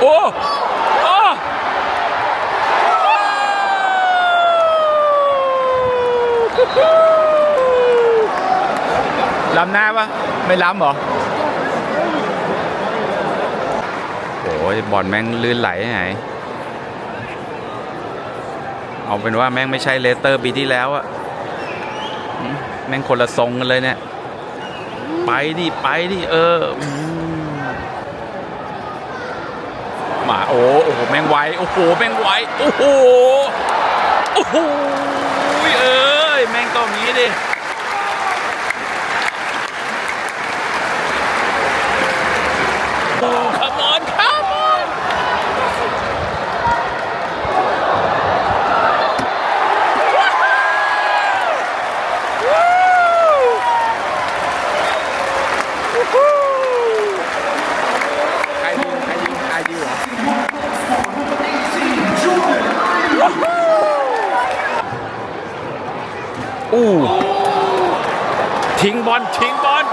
โอ้โอ้ล้ำหน้าปะไม่ล้ำหรอ โอ้ยบอลแม่งลื่นไหลไงเอาเป็นว่าแม่งไม่ใช่เลสเตอร์ปีที่แล้วอะแม่งคนละทรงกันเลยเนี่ย ไปดิ ไปดิ เอออืม มาโอ้โอ้โหแม่งไวโอ้โหแม่งไวโอ้โหโอ้โหเอ้ยแม่งก็มีดิโอ้ come on come on ใครยิงใครยิงใครยิงเหรอ อู้ทิ้งบอลทิ้งบอล